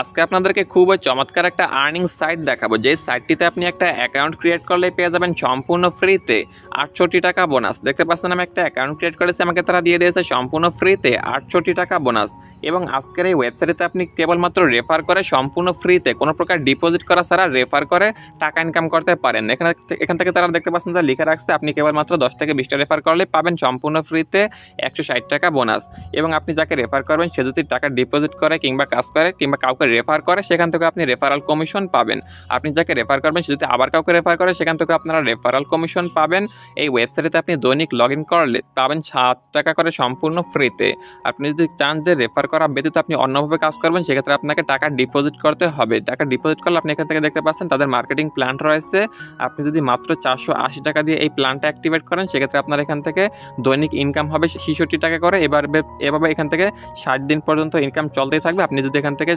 আজকে আপনাদেরকে খুবই চমৎকার একটা আর্নিং সাইট দেখাবো। যে সাইটটিতে আপনি একটা অ্যাকাউন্ট ক্রিয়েট করলে পেয়ে যাবেন সম্পূর্ণ ফ্রিতে আটষট্টি টাকা বোনাস দেখতে পাচ্ছেন আমি একটা অ্যাকাউন্ট ক্রিয়েট করেছি, আমাকে তারা দিয়ে দিয়েছে সম্পূর্ণ ফ্রিতে আটষট্টি টাকা বোনাস এবং আজকের এই ওয়েবসাইটে আপনি কেবলমাত্র রেফার করে সম্পূর্ণ ফ্রিতে কোনো প্রকার ডিপোজিট করা ছাড়া রেফার করে টাকা ইনকাম করতে পারেন। এখানে এখান থেকে তারা দেখতে পাচ্ছেন যে লিখে রাখছে, আপনি কেবলমাত্র দশ থেকে বিশটা রেফার করলে পাবেন সম্পূর্ণ ফ্রিতে একশো ষাট টাকা বোনাস এবং আপনি যাকে রেফার করবেন, সে যদি টাকা ডিপোজিট করে কিংবা কাজ করে, কিংবা কাউকে রেফার করে, সেখান থেকে আপনি রেফারাল কমিশন পাবেন। আপনি যাকে রেফার করবেন, সে যদি আবার কাউকে রেফার করে, সেখান থেকে আপনারা রেফারাল কমিশন পাবেন। এই ওয়েবসাইটে আপনি দৈনিক লগ ইন করলে পাবেন সাত টাকা করে সম্পূর্ণ ফ্রিতে আপনি যদি চান যে রেফার করা ব্যতীত আপনি অন্যভাবে কাজ করবেন, সেক্ষেত্রে আপনাকে টাকা ডিপোজিট করতে হবে। টাকা ডিপোজিট করলে আপনি এখান থেকে দেখতে পাচ্ছেন তাদের মার্কেটিং প্ল্যান রয়েছে। আপনি যদি মাত্র চারশো আশি টাকা দিয়ে এই প্ল্যানটা অ্যাক্টিভেট করেন, সেক্ষেত্রে আপনার এখান থেকে দৈনিক ইনকাম হবে ছেষট্টি টাকা করে। এবার এভাবে এখান থেকে ষাট দিন পর্যন্ত ইনকাম চলতেই থাকবে। আপনি যদি এখান থেকে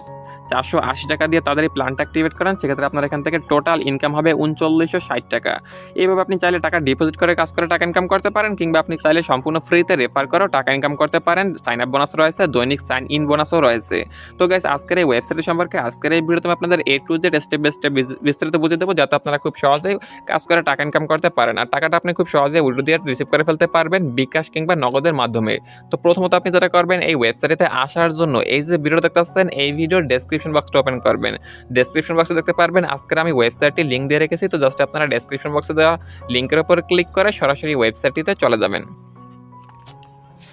চারশো আশি টাকা দিয়ে তাদের এই প্ল্যানটা অ্যাক্টিভেট করেন, সেক্ষেত্রে আপনার এখান থেকে টোটাল ইনকাম হবে উনচল্লিশশো ষাট টাকা। এইভাবে আপনি চাইলে টাকা ডিপোজিট করে কাজ করে টাকা ইনকাম করতে পারেন, কিংবা আপনি চাইলে সম্পূর্ণ ফ্রিতে রেফার করেও টাকা ইনকাম করতে পারেন। সাইন আপ বোনাস রয়েছে, দৈনিক সাইন ইন বোনাসও রয়েছে। তো গাইস আজকের এই ওয়েবসাইট সম্পর্কে আজকের এই ভিডিওতে আমি আপনাদের A to Z step by step বিস্তারিত বুঝিয়ে দেবো, যাতে আপনারা খুব সহজেই কাজ করে টাকা ইনকাম করতে পারেন। আর টাকাটা আপনি খুব সহজে উল্টো দিয়ে রিসিভ করে ফেলতে পারবেন বিকাশ কিংবা নগদের মাধ্যমে। তো প্রথমত আপনি যেটা করবেন, এই ওয়েবসাইটে আসার জন্য এই যে ভিডিও দেখতে এই ভিডিওর ডেসক্রিপশন বক্সটা ওপেন করবেন। ডেসক্রিপশন বক্সে দেখতে পারবেন, আজকের আমি ওয়েবসাইটটি লিঙ্ক দিয়ে রেখেছি, তো জাস্ট আপনারা ডেসক্রিপশন বক্সে দেওয়া লিঙ্কের ওপর ক্লিক করে সরাসরি ওয়েবসাইটটিতে চলে যাবেন।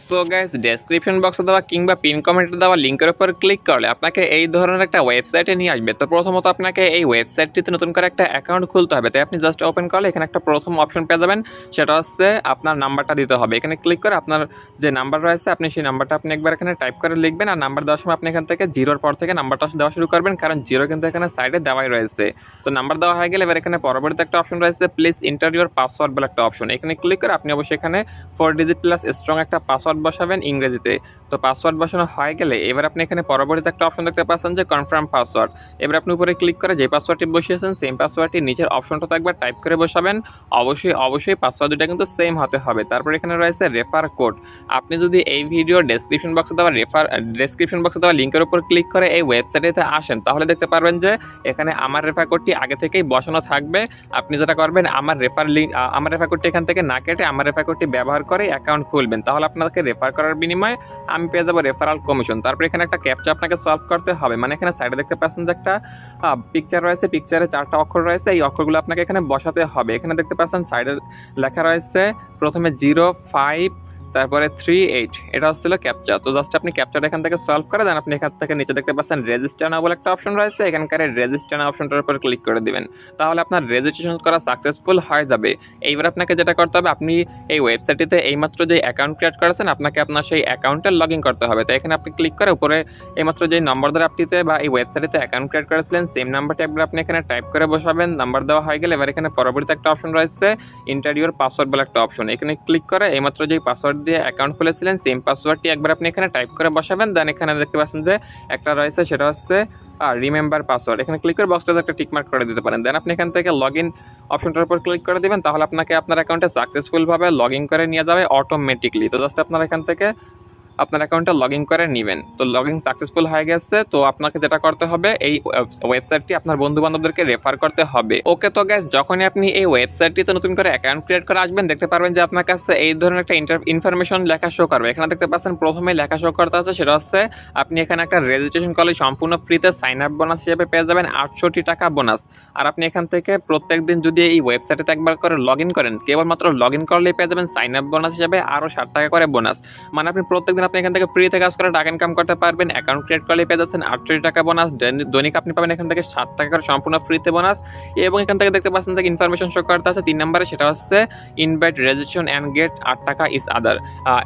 সো গাইস ডেসক্রিপশন বক্সে দেওয়া কিংবা পিন কমেন্টে দেওয়া লিঙ্কের উপর ক্লিক করলে আপনাকে এই ধরনের একটা ওয়েবসাইটে নিয়ে আসবে। তো প্রথমত আপনাকে এই ওয়েবসাইটটিতে নতুন করে একটা অ্যাকাউন্ট খুলতে হবে। তাই আপনি জাস্ট ওপেন করলে এখানে একটা প্রথম অপশন পেয়ে যাবেন। সেটা হচ্ছে আপনার নাম্বারটা দিতে হবে। এখানে ক্লিক করে আপনার যে নাম্বার রয়েছে, আপনি সেই নাম্বারটা আপনি একবার এখানে টাইপ করে লিখবেন আর নাম্বার দেওয়ার সময় আপনি এখান থেকে জিরোর পর থেকে নাম্বারটা দেওয়া শুরু করবেন। কারণ জিরো কিন্তু এখানে সাইডে দেওয়াই রয়েছে। তো নাম্বার দেওয়া হয়ে গেলে এবার এখানে পরবর্তী একটা অপশন রয়েছে প্লিজ ইন্টার ইউর পাসওয়ার্ড বলে একটা অপশন এখানে ক্লিক করে আপনি অবশ্যই এখানে ফোর ডিজিট প্লাস স্ট্রং একটা পাসওয়ার্ড বসাবেন ইংরেজিতে। তো পাসওয়ার্ড বসানো হয়ে গেলে এবার আপনি এখানে পরবর্তীতে একটা অপশন দেখতে পাচ্ছেন যে কনফার্ম পাসওয়ার্ড এবার আপনি উপরে ক্লিক করে যে পাসওয়ার্ডটি বসিয়েছেন সেম পাসওয়ার্ডটি নিচের অপশনটা একবার টাইপ করে বসাবেন। অবশ্যই অবশ্যই পাসওয়ার্ড দুটা কিন্তু সেম হতে হবে। তারপর এখানে রয়েছে রেফার কোড আপনি যদি এই ভিডিও ডেসক্রিপশন বক্সে দেওয়া রেফার ডেসক্রিপশন বক্সে দেওয়া লিঙ্কের উপর ক্লিক করে এই ওয়েবসাইটেতে আসেন, তাহলে দেখতে পারবেন যে এখানে আমার রেফার কোডটি আগে থেকেই বসানো থাকবে। আপনি যেটা করবেন, আমার রেফার লিঙ্ক আমার রেফার কোডটি এখান থেকে না কেটে আমার রেফার কোডটি ব্যবহার করে অ্যাকাউন্ট খুলবেন। তাহলে আপনাকে রেফার করার বিনিময়ে আমি পেয়ে যাব রেফারাল কমিশন তারপর এখানে একটা ক্যাপচা আপনাকে সলভ করতে হবে। মানে এখানে সাইডে দেখতে পাচ্ছেন যে একটা পিকচার রয়েছে পিকচারে চারটা অক্ষর রয়েছে। এই অক্ষরগুলো আপনাকে এখানে বসাতে হবে। এখানে দেখতে পাচ্ছেন সাইডে লেখা রয়েছে, প্রথমে জিরো ফাইভ তারপরে থ্রি এইট এটা হচ্ছিল ক্যাপচা তো জাস্ট আপনি ক্যাপচাটা এখান থেকে সলভ করে দেন, আপনি এখান থেকে নিচে দেখতে পাচ্ছেন রেজিস্টার না বলে একটা অপশন রয়েছে, এখানকার রেজিস্টার না অপশনটার উপর ক্লিক করে দিবেন। তাহলে আপনার রেজিস্ট্রেশন করা সাকসেসফুল হয়ে যাবে। এইবার আপনাকে যেটা করতে হবে, আপনি এই ওয়েবসাইটটিতে এইমাত্র যে অ্যাকাউন্ট ক্রিয়েট করেছেন, আপনাকে আপনার সেই অ্যাকাউন্টে লগ ইন করতে হবে। তো এখানে আপনি ক্লিক করে উপরে এইমাত্র যে নম্বর দ্বারা আপনিতে বা এই ওয়েবসাইটে অ্যাকাউন্ট ক্রিয়েট করেছিলেন সেম নাম্বারটি একবার আপনি এখানে টাইপ করে বসাবেন নাম্বার দেওয়া হয়ে গেলে এবার এখানে পরবর্তী একটা অপশন রয়েছে ইন্টারভিউর পাসওয়ার্ড বলে একটা অপশন এখানে ক্লিক করে এইমাত্র যে পাসওয়ার্ড দিয়ে অ্যাকাউন্ট খুলেছিলেন সেম পাসওয়ার্ডটি একবার আপনি এখানে টাইপ করে বসাবেন দেন এখানে দেখতে পাচ্ছেন যে একটা রয়েছে, সেটা হচ্ছে আর রিমেম্বার পাসওয়ার্ড এখানে ক্লিক করে বক্সটাতে একটা টিকমার্ক করে দিতে পারেন। দেন আপনি এখান থেকে লগ ইন অপশনটার উপর ক্লিক করে দেবেন, তাহলে আপনাকে আপনার অ্যাকাউন্টে সাকসেসফুলভাবে লগ ইন করে নিয়ে যাবে অটোমেটিকলি তো জাস্ট আপনার এখান থেকে আপনার অ্যাকাউন্টটা লগ ইন করে নেবেন। তো লগ ইন সাকসেসফুল হয়ে গেছে, তো আপনাকে যেটা করতে হবে, এই ওয়েবসাইটটি আপনার বন্ধু বান্ধবদেরকে রেফার করতে হবে। ওকে, তো গ্যাস যখনই আপনি এই ওয়েবসাইটটিতে নতুন করে অ্যাকাউন্ট ক্রিয়েট করে আসবেন, দেখতে পারবেন যে আপনার কাছে এই ধরনের একটা ইনফরমেশন লেখা শো করবে। এখানে দেখতে পাচ্ছেন প্রথমে লেখা শো করতে আছে, সেটা হচ্ছে আপনি এখানে একটা রেজিস্ট্রেশন করলে সম্পূর্ণ ফ্রিতে সাইন আপ বোনাস হিসেবে পেয়ে যাবেন, আটষট্টি টাকা বোনাস আর আপনি এখান থেকে প্রত্যেক দিন যদি এই ওয়েবসাইটে একবার করে লগ ইন করেন, কেবলমাত্র লগ ইন করলেই পেয়ে যাবেন সাইন আপ বোনাস হিসেবে আরও ষাট টাকা করে বোনাস মানে আপনি প্রত্যেকদিন আপনি এখান থেকে ফ্রিতে কাজ করে টাকা ইনকাম করতে পারবেন অ্যাকাউন্ট ক্রিয়েট করলে পেয়ে যাচ্ছেন আটষট্টি টাকা বোনাস দৈনিক আপনি পাবেন এখান থেকে ষাট টাকা করে সম্পূর্ণ ফ্রিতে বোনাস এবং এখান থেকে দেখতে পাচ্ছেন যে ইনফরমেশন শো করতে আছে তিন নম্বরে, সেটা হচ্ছে ইনভাইট রেজিস্ট্রেশন অ্যান্ড গেট আট টাকা ইজ আদার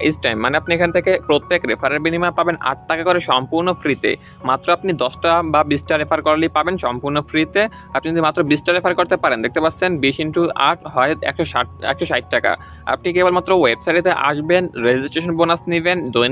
ইস টাইম মানে আপনি এখান থেকে প্রত্যেক রেফারের বিনিময়ে পাবেন আট টাকা করে সম্পূর্ণ ফ্রিতে মাত্র আপনি দশটা বা বিশটা রেফার করলেই পাবেন সম্পূর্ণ ফ্রিতে আপনি যদি যদি মাত্র বিশটা রেফার করতে পারেন, দেখতে পাচ্ছেন বিশ ইন্টু আট হয় একশো ষাট একশো ষাট টাকা। আপনি কেবলমাত্র ওয়েবসাইটে আসবেন রেজিস্ট্রেশন বোনাস নেবেন, দৈনিক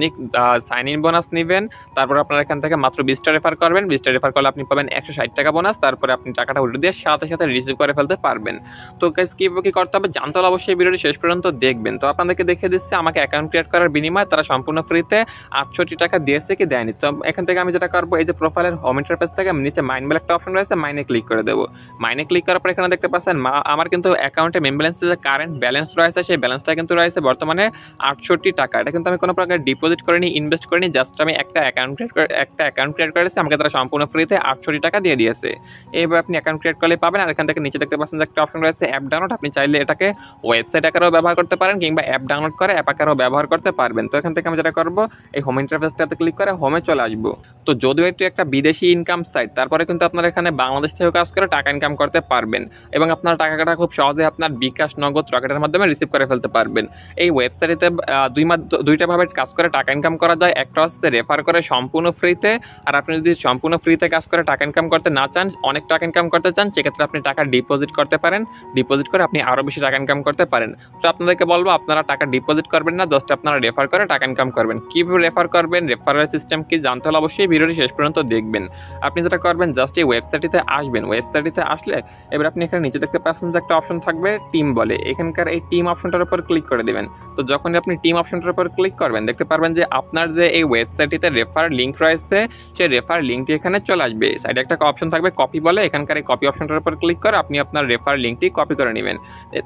সাইন ইন বোনাস নেবেন, তারপর আপনার এখান থেকে মাত্র বিশটা রেফার করবেন বিশটা রেফার করলে আপনি পাবেন একশো ষাট টাকা বোনাস তারপরে আপনি টাকাটা উল্টে দিয়ে সাথে সাথে রিসিভ করে ফেলতে পারবেন। তো গাইজ কীভাবে কী করতে হবে? জানতে হলে অবশ্যই ভিডিওটি শেষ পর্যন্ত দেখবেন। তো আপনাদেরকে দেখে দিচ্ছে, আমাকে অ্যাকাউন্ট ক্রিয়েট করার বিনিময়ে তারা সম্পূর্ণ ফ্রিতে আটষট্টি টাকা দিয়েছে কি দেয়নি। তো এখান থেকে আমি যেটা করব, এই যে প্রোফাইলের হোম ইন্টারফেস থেকে নিচে মাইন বলে একটা অপশন রয়েছে মাইনে ক্লিক করে দেবো। মাইনে ক্লিক করার পর এখানে দেখতে পাচ্ছেন আমার কিন্তু অ্যাকাউন্টে মেন যে কারেন্ট ব্যালেন্স রয়েছে, সেই ব্যালেন্সটা কিন্তু রয়েছে বর্তমানে আটষট্টি টাকা। এটা কিন্তু আমি কোনো প্রকার ডিপোজিট করিনি ইনভেস্ট করিনি জাস্ট আমি একটা অ্যাকাউন্ট ক্রিয়েট করে, একটা অ্যাকাউন্ট ক্রিয়েট করেছি, আমাকে তারা সম্পূর্ণ ফ্রিতে আটষট্টি টাকা দিয়ে দিয়েছে। এইভাবে আপনি অ্যাকাউন্ট ক্রিয়েট করলে পাবেন, আর এখান থেকে নিচে দেখতে পাচ্ছেন যে একটা অপশন রয়েছে অ্যাপ ডাউনলোড আপনি চাইলে এটাকে ওয়েবসাইট আকারেও ব্যবহার করতে পারেন, কিংবা অ্যাপ ডাউনলোড করে অ্যাপ আকারেও ব্যবহার করতে পারবেন। তো এখান থেকে আমি যেটা করব, এই হোম ইন্টারফেসটাতে ক্লিক করে হোমে চলে আসব। তো যদিও এটি একটা বিদেশি ইনকাম সাইট তারপরে কিন্তু আপনারা এখানে বাংলাদেশ থেকেও কাজ করে টাকা ইনকাম করতে পারবেন, এবং আপনার টাকাটা খুব সহজে আপনার বিকাশ নগদ রকেটের মাধ্যমে রিসিভ করে ফেলতে পারবেন। এই ওয়েবসাইটে দুই মাধ্য- দুইটা ভাবে কাজ করে টাকা ইনকাম করা যায়, একটা হচ্ছে রেফার করে সম্পূর্ণ ফ্রিতে আর আপনি যদি সম্পূর্ণ ফ্রিতে কাজ করে টাকা ইনকাম করতে না চান, অনেক টাকা ইনকাম করতে চান, সেক্ষেত্রে আপনি টাকা ডিপোজিট করতে পারেন। ডিপোজিট করে আপনি আরও বেশি টাকা ইনকাম করতে পারেন। তো আপনাদেরকে বলব, আপনারা টাকা ডিপোজিট করবেন না জাস্ট আপনারা রেফার করে টাকা ইনকাম করবেন। কীভাবে রেফার করবেন রেফারেল সিস্টেম কি জানতে হলে অবশ্যই ভিডিওটি শেষ পর্যন্ত দেখবেন। আপনি যেটা করবেন জাস্ট এই ওয়েবসাইটটিতে আসবেন। ওয়েবসাইটটিতে আসলে এবার আপনি এখানে নিচে দেখতে পাচ্ছেন যে একটা অপশন থাকবে টিম বলে। এখানকার এই টিম অপশনটার উপর ক্লিক করে দেবেন। তো যখন আপনি টিম অপশনটার উপর ক্লিক করবেন, দেখতে পারবেন যে আপনার যে এই ওয়েবসাইটটিতে রেফার লিঙ্ক রয়েছে, সেই রেফার লিঙ্কটি এখানে চলে আসবে। সাইডে একটা অপশন থাকবে কপি বলে। এখানকার এই কপি অপশনটার উপর ক্লিক করে আপনি আপনার রেফার লিঙ্কটি কপি করে নেবেন।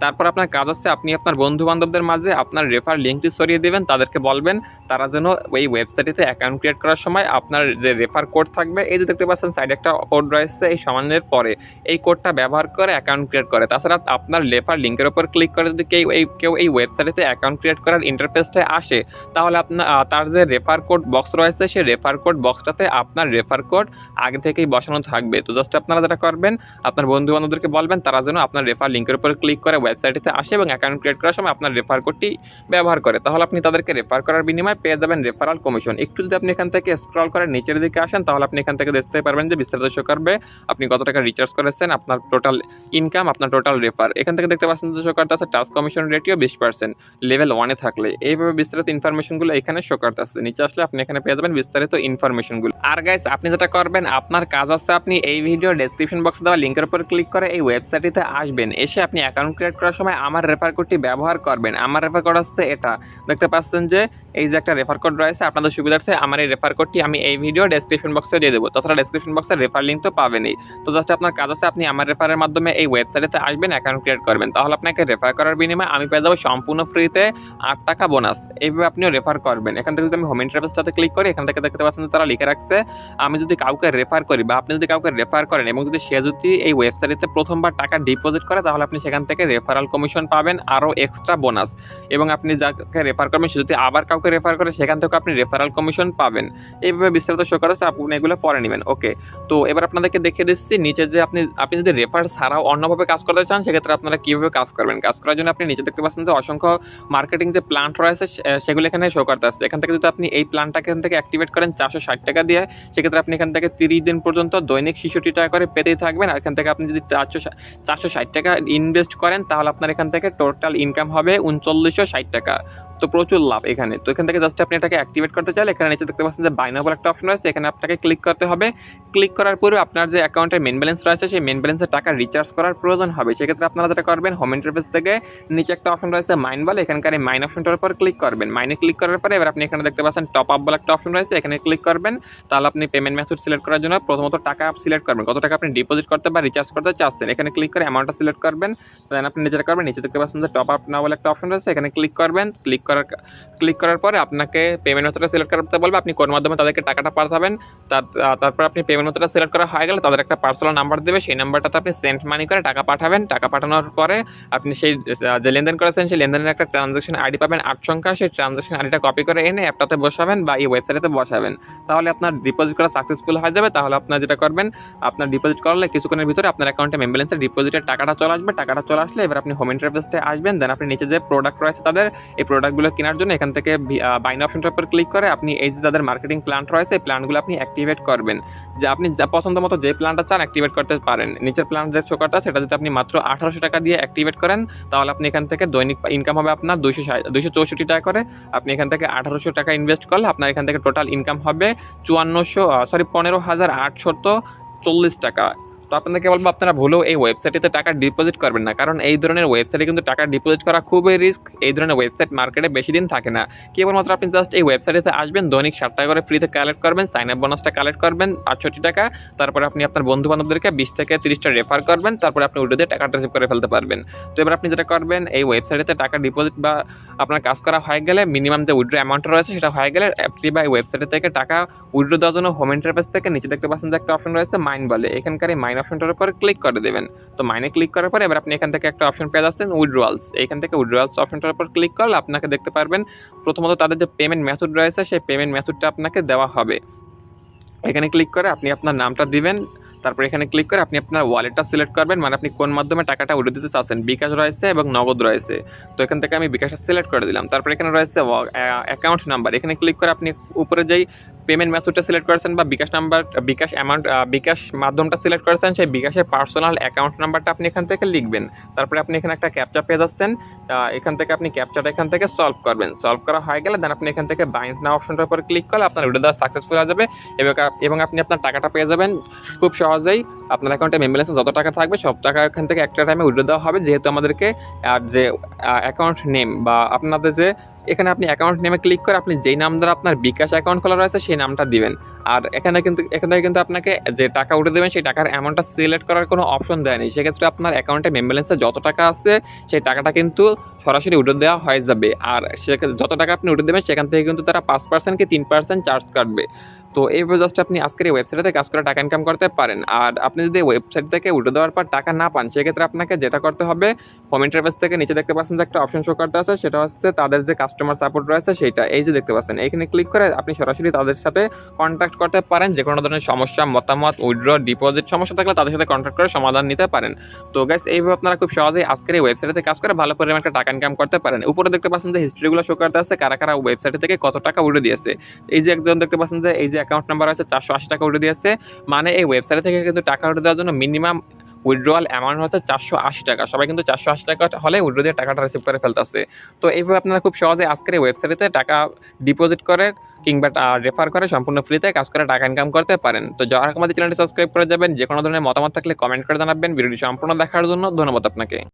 তারপর আপনার কাজ হচ্ছে, আপনি আপনার বন্ধু বান্ধবদের মাঝে আপনার রেফার লিঙ্কটি সরিয়ে দেবেন, তাদেরকে বলবেন, তারা যেন ওই ওয়েবসাইটটিতে অ্যাকাউন্ট ক্রিয়েট করার সময় আপনার যে রেফার কোড থাকবে, এই যে দেখতে পাচ্ছেন সাইডে একটা কোড রয়েছে, এই সমানের পরে এই কোডটা ব্যবহার করে অ্যাকাউন্ট ক্রিয়েট করে। তাছাড়া আপনার রেফার লিঙ্কের উপর ক্লিক করে যদি কেউ এই কেউ এই ওয়েবসাইটে অ্যাকাউন্ট ক্রিয়েট করার ইন্টারফেসটায় আসে, তাহলে আপনার তার যে রেফার কোড বক্স রয়েছে, সেই রেফার কোড বক্সটাতে আপনার রেফার কোড আগে থেকেই বসানো থাকবে। তো জাস্ট আপনারা যেটা করবেন, আপনার বন্ধু বান্ধবদেরকে বলবেন, তারা যেন আপনার রেফার লিঙ্কের উপর ক্লিক করে ওয়েবসাইটে আসে এবং অ্যাকাউন্ট ক্রিয়েট করার সময় আপনার রেফার কোডটি ব্যবহার করে। তাহলে আপনি তাদেরকে রেফার করার বিনিময়ে পেয়ে যাবেন রেফারাল কমিশন একটু যদি আপনি এখান থেকে স্ক্রল করে নিচের দিকে আসেন, তাহলে আপনি এখান থেকে দেখতে পারবেন যে বিস্তারিত শো করবে। আপনি কত টাকা রিচার্জ করেছেন, আপনার টোটাল ইনকাম আপনার টোটাল রেফার এখান থেকে দেখতে পাচ্ছেন যে শো আছে টাস্ক কমিশন রেটিও বিশ পার্সেন্ট লেভেল ওয়ানে থাকলে। এইভাবে বিস্তারিত ইনফরমেশনগুলো এখানে শো করতে আছে নিচে আসলে আপনি এখানে পেয়ে যাবেন বিস্তারিত ইনফরমেশনগুলো আর গাইস আপনি যেটা করবেন, আপনার কাজ হচ্ছে আপনি এই ভিডিও ডেসক্রিপশন বক্সে দেওয়া লিঙ্কের উপর ক্লিক করে এই ওয়েবসাইটটিতে আসবেন। এসে আপনি অ্যাকাউন্ট ক্রিয়েট করার সময় আমার রেফার কোডটি ব্যবহার করবেন। আমার রেফার কোড হচ্ছে এটা। দেখতে পাচ্ছেন যে এই যে একটা রেফার কোড রয়েছে, আপনাদের সুবিধার্থে আমার এই রেফার কোডটি আমি এই ভিডিও ডেসক্রিপশন বক্সে দিয়ে দেবো। তাছাড়া ডেসক্রিপশন বক্সে রেফার লিঙ্ক তো পাবেনই। তো জাস্ট আপনার কাজ আছে, আপনি আমার রেফারের মাধ্যমে এই ওয়েবসাইটে আসবেন অ্যাকাউন্ট ক্রিয়েট করবেন। তাহলে আপনাকে রেফার করার বিনিময়ে আমি পেয়ে যাব সম্পূর্ণ ফ্রিতে আট টাকা বোনাস এইভাবে আপনিও রেফার করবেন। এখান থেকে যদি আমি হোম ইন্টারফেসটাতে ক্লিক করি, এখান থেকে দেখতে পাচ্ছেন তারা লিখে রাখছে, আমি যদি কাউকে রেফার করি বা আপনি যদি কাউকে রেফার করেন এবং যদি সে যদি এই ওয়েবসাইটে প্রথমবার টাকা ডিপোজিট করে, তাহলে আপনি সেখান থেকে রেফারাল কমিশন পাবেন আরও এক্সট্রা বোনাস এবং আপনি যাকে রেফার করবেন, সে যদি আবার কাউকে রেফার করে, সেখান থেকে আপনি রেফারাল কমিশন পাবেন। এইভাবে বিস্তারিত শো করেছে আপনি এগুলো পরে নেবেন। ওকে তো এবার আপনাদেরকে দেখিয়ে দিচ্ছি, নিচে যে আপনি আপনি যদি রেফার ছাড়াও অন্যভাবে কাজ করতে চান, সেক্ষেত্রে আপনারা কীভাবে কাজ করবেন? কাজ করার জন্য আপনি নিচে দেখতে পাচ্ছেন যে অসংখ্য মার্কেটিং যে প্ল্যান্ট রয়েছে সেগুলো এখানে শো করতে আসছে এখান থেকে যদি আপনি এই প্ল্যানটাকে এখান থেকে অ্যাক্টিভেট করেন চারশো ষাট টাকা দিয়ে, সেক্ষেত্রে আপনি এখান থেকে তিরিশ দিন পর্যন্ত দৈনিক শিশুটি টাকা করে পেতেই থাকবেন। আর এখান থেকে আপনি যদি চারশো চারশো ষাট টাকা ইনভেস্ট করেন, তাহলে আপনার এখান থেকে টোটাল ইনকাম হবে উনচল্লিশশো ষাট টাকা। তো প্রচুর লাভ এখানে। তো এখান থেকে জাস্ট আপনি এটাকে অ্যাক্টিভেট করতে চাইলে এখানে নিচে দেখতে পাচ্ছেন যে বাইনাবল একটা অপশন রয়েছে। এখানে আপনাকে ক্লিক করতে হবে। ক্লিক করার পরে আপনার যে অ্যাকাউন্টের মেন ব্যালেন্স রয়েছে, সেই মেন ব্যালেন্সের টাকা রিচার্জ করার প্রয়োজন হবে। সেক্ষেত্রে আপনারা যেটা করবেন হোম ইন্টারফেস থেকে নিচে একটা অপশন রয়েছে মাইন বলে এখানকার মাইন অপশনটার উপর ক্লিক করবেন। মাইনে ক্লিক করার পরে এবার আপনি এখানে দেখতে পাচ্ছেন টপ আপ বলে একটা অপশন রয়েছে। এখানে ক্লিক করবেন। তাহলে আপনি পেমেন্ট মেথড সিলেক্ট করার জন্য প্রথমত টাকা আপ সিলেক্ট করবেন। কত টাকা আপনি ডিপোজিট করতে বা রিচার্জ করতে চাচ্ছেন? এখানে ক্লিক করে অ্যামাউন্টটা সিলেক্ট করবেন। দেন আপনি নিচে করবেন, নিচে দেখতে পাচ্ছেন যে টপ আপ না বলে একটা অপশন রয়েছে। এখানে ক্লিক করবেন। ক্লিক করার ক্লিক করার পরে আপনাকে পেমেন্ট মেথডটা সিলেক্ট করতে বলবে, আপনি কোন মাধ্যমে তাদেরকে টাকাটা পাঠাবেন, তার তারপর আপনি পেমেন্ট মেথডটা সিলেক্ট করা হয়ে গেলে তাদের একটা পার্সোনাল নাম্বার দেবে, সেই নাম্বারটাতে আপনি সেন্ড মানি করে টাকা পাঠাবেন। টাকা পাঠানোর পরে আপনি সেই যে লেনদেন করেছেন, সেই লেনদেনের একটা ট্রানজাকশন আইডি পাবেন, আট সংখ্যা, সেই ট্রানজাকশন আইডিটা কপি করে এনে অ্যাপটাতে বসাবেন বা এই ওয়েবসাইটে বসাবেন। তাহলে আপনার ডিপোজিট করা সাকসেসফুল হয়ে যাবে। তাহলে আপনার যেটা করবেন, আপনার ডিপোজিট করলে কিছুক্ষণের ভিতরে আপনার অ্যাকাউন্টে মেম্বারেন্সের ডিপোজিটের টাকাটা চলে আসবে। টাকাটা চলে আসলে এবার আপনি হোম ইন্টারফেসে আসবেন দেন আপনি নিচে যে প্রোডাক্ট রয়েছে তাদের, এই প্রোডাক্টগুলো প্ল্যানগুলো কেনার জন্য এখান থেকে বাইন অপশনটার উপর ক্লিক করে আপনি এই যে তাদের মার্কেটিং প্ল্যান রয়েছে, এই প্ল্যানগুলো আপনি অ্যাক্টিভেট করবেন। যে আপনি যা পছন্দ মতো যে প্ল্যানটা চান অ্যাক্টিভেট করতে পারেন। নিচের প্ল্যান যে শোকারটা সেটা যদি আপনি মাত্র আঠারোশো টাকা দিয়ে অ্যাক্টিভেট করেন, তাহলে আপনি এখান থেকে দৈনিক ইনকাম হবে আপনার দুইশো দুইশো চৌষট্টি টাকা করে। আপনি এখান থেকে আঠারোশো টাকা ইনভেস্ট করলে আপনার এখান থেকে টোটাল ইনকাম হবে চুয়ান্নশো সরি পনেরো হাজার আটশত চল্লিশ টাকা। তো আপনাদেরকে বলব, আপনারা ভুলেও এই ওয়েবসাইটে টাকা ডিপোজিট করবেন না। কারণ এই ধরনের ওয়েবসাইটে কিন্তু টাকা ডিপোজিট করা খুবই রিস্ক এই ধরনের ওয়েবসাইট মার্কেটে বেশি দিন থাকে না। কেবলমাত্র আপনি জাস্ট এই ওয়েবসাইটে আসবেন, দৈনিক ষাট টাকা করে ফ্রিতে কালেক্ট করবেন সাইন আপ বোনাসটা কালেক্ট করবেন, আটষট্টি টাকা। তারপরে আপনি আপনার বন্ধু বান্ধবদেরকে বিশ থেকে তিরিশটা রেফার করবেন, তারপরে আপনি দিয়ে টাকাটা রিসিভ করে ফেলতে পারবেন। তো এবার আপনি যেটা করবেন, এই ওয়েবসাইটে টাকা ডিপোজিট বা আপনার কাজ করা হয়ে গেলে মিনিমাম যে উইড্রো অ্যামাউন্ট রয়েছে সেটা হয়ে গেলে আপনি বা ওয়েবসাইট থেকে টাকা উইড্রো দেওয়ার জন্য হোম ইন্টারফেস থেকে নিচে দেখতে পাচ্ছেন যে একটা অপশন রয়েছে মাইন বলে। এখানকার এই মাইন অপশনটার উপর ক্লিক করে দেবেন। তো মাইনে ক্লিক করার পরে এবার আপনি এখান থেকে একটা অপশন পেয়ে যাচ্ছেন উইড্রোয়ালস এখান থেকে উইড্রোয়ালস অপশনটার উপর ক্লিক করলে আপনাকে দেখতে পারবেন প্রথমত তাদের যে পেমেন্ট মেথড রয়েছে, সেই পেমেন্ট মেথডটা আপনাকে দেওয়া হবে। এখানে ক্লিক করে আপনি আপনার নামটা দিবেন, তারপর এখানে ক্লিক করে আপনি আপনার ওয়ালেটটা সিলেক্ট করবেন মানে আপনি কোন মাধ্যমে টাকাটা উঠে দিতে চাচ্ছেন, বিকাশ রয়েছে এবং নগদ রয়েছে। তো এখান থেকে আমি বিকাশটা সিলেক্ট করে দিলাম। তারপর এখানে রয়েছে অ্যাকাউন্ট নাম্বার এখানে ক্লিক করে আপনি উপরে যেই পেমেন্ট মেথডটা সিলেক্ট করেছেন বা বিকাশ নাম্বার বিকাশ অ্যামাউন্ট বিকাশ মাধ্যমটা সিলেক্ট করেছেন, সেই বিকাশের পার্সোনাল অ্যাকাউন্ট নাম্বারটা আপনি এখান থেকে লিখবেন। তারপরে আপনি এখানে একটা ক্যাপচা পেয়ে যাচ্ছেন। এখান থেকে আপনি ক্যাপচাটা এখান থেকে সলভ করবেন। সলভ করা হয়ে গেলে দেন আপনি এখান থেকে বাইন্ড না অপশনটার উপর ক্লিক করলে আপনার উইডো দেওয়া সাকসেসফুল হয়ে যাবে এবং এবং আপনি আপনার টাকাটা পেয়ে যাবেন। খুব সহজেই আপনার অ্যাকাউন্টে মেমবেলেন্সে যত টাকা থাকবে সব টাকা এখান থেকে একটা টাইমে উইড্রো দেওয়া হবে। যেহেতু আমাদেরকে আর যে অ্যাকাউন্ট নেম বা আপনাদের যে এখানে আপনি অ্যাকাউন্ট নেমে ক্লিক করে আপনি যেই নাম দ্বারা আপনার বিকাশ অ্যাকাউন্ট খোলা রয়েছে, সেই নামটা দিবেন। আর এখানে কিন্তু, এখান থেকে কিন্তু আপনাকে যে টাকা উঠে দেবেন, সেই টাকার অ্যামাউন্টটা সিলেক্ট করার কোনো অপশন দেয়নি সেক্ষেত্রে আপনার অ্যাকাউন্টে মেমবেলেন্সে যত টাকা আছে, সেই টাকাটা কিন্তু সরাসরি উঠে দেওয়া হয়ে যাবে। আর সেক্ষেত্রে যত টাকা আপনি উঠে দেবেন, সেখান থেকে কিন্তু তারা পাঁচ পার্সেন্ট কি তিন পার্সেন্ট চার্জ কাটবে। তো এইভাবে জাস্ট আপনি আজকের এই ওয়েবসাইটে কাজ করে টাকা ইনকাম করতে পারেন। আর আপনি যদি ওয়েবসাইট থেকে উঠে দেওয়ার পর টাকা না পান, সেক্ষেত্রে আপনাকে যেটা করতে হবে হোম ইন্টারফেস থেকে নিচে দেখতে পাচ্ছেন যে একটা অপশন শো করতে আছে, সেটা হচ্ছে তাদের যে কাস্টমার সাপোর্ট রয়েছে সেইটা। এই যে দেখতে পাচ্ছেন এখানে ক্লিক করে আপনি সরাসরি তাদের সাথে কন্ট্যাক্ট করতে পারেন যে কোনো ধরনের সমস্যা, মতামত উইড্র ডিপোজিট সমস্যা থাকলে তাদের সাথে কন্ট্যাক্ট করে সমাধান নিতে পারেন। তো গ্যাস এইভাবে আপনারা খুব সহজেই আজকের এই ওয়েবসাইটে কাজ করে ভালো পরিমাণ একটা টাকা ইনকাম করতে পারেন। উপরে দেখতে পাচ্ছেন যে হিস্ট্রিগুলো শো করতে আছে, কারা কারা ওয়েবসাইট থেকে কত টাকা উঠে দিয়েছে। এই যে একজন দেখতে পাচ্ছেন যে, এই যে অ্যাকাউন্ট নাম্বার আছে, চারশো আশি টাকা উঠে দিয়েছে। মানে এই ওয়েবসাইট থেকে কিন্তু টাকা উঠে দেওয়ার জন্য মিনিমাম উইথড্রয়াল অ্যামাউন্ট হচ্ছে চারশো আশি টাকা। সবাই কিন্তু চারশো আশি টাকা হলে উইড্রো দিয়ে টাকাটা রিসিভ করে ফেলতেছে। তো এইভাবে আপনারা খুব সহজে আজকের এই ওয়েবসাইটে টাকা ডিপোজিট করে কিংবা রেফার করে সম্পূর্ণ ফ্রিতে কাজ করে টাকা ইনকাম করতে পারেন। তো যারা আমাদের চ্যানেলটি সাবস্ক্রাইব করে যাবেন যে কোনো ধরনের মতামত থাকলে কমেন্ট করে জানাবেন। ভিডিওটি সম্পূর্ণ দেখার জন্য ধন্যবাদ আপনাকে।